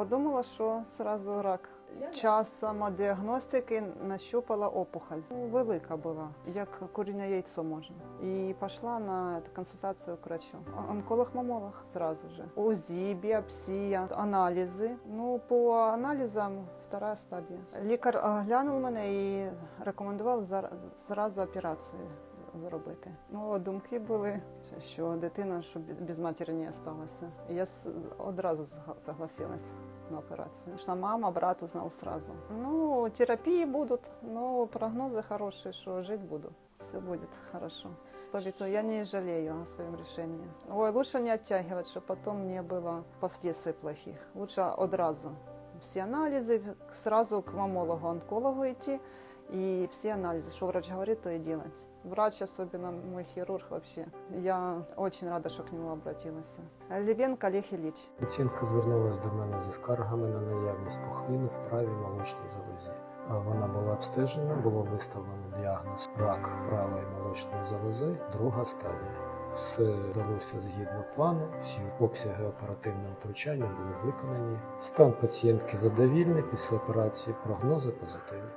Подумала, що сразу рак. Час самодіагностики нащупала опухоль. Ну, Велика була, як курінне яйцо можна. І пішла на консультацію к врачу. Онколог-мамолог сразу же. УЗІ, біопсія, аналізи. Ну, по аналізам втора стадія. Лікар оглянув мене і рекомендував зразу операцію зробити. Ну, думки були, що дитина що без- без матері не залишилася. Я с- одразу зга- согласилась на операцию. Что мама, брат узнал сразу. Ну, терапии будут, но прогнозы хорошие, что жить буду. Все будет хорошо. Сто процентов. Я не жалею о своем решении. Ой, лучше не оттягивать, чтобы потом не было последствий плохих. Лучше одразу. Все анализы, сразу к мамологу-онкологу идти, и все анализы, что врач говорит, то и делать. Врач, особенно мой хирург вообще. Я очень рада, что к нему обратилась. Левенко Олег Ильич. Пацієнтка звернулася до мене зі скаргами на наявність пухлини в правій молочній залозі. Вона була обстежена, було виставлено діагноз рак правої молочної залози, друга стадія. Все вдалося згідно плану, всі обсяги оперативного втручання були виконані. Стан пацієнтки задовільний після операції, прогнози позитивні.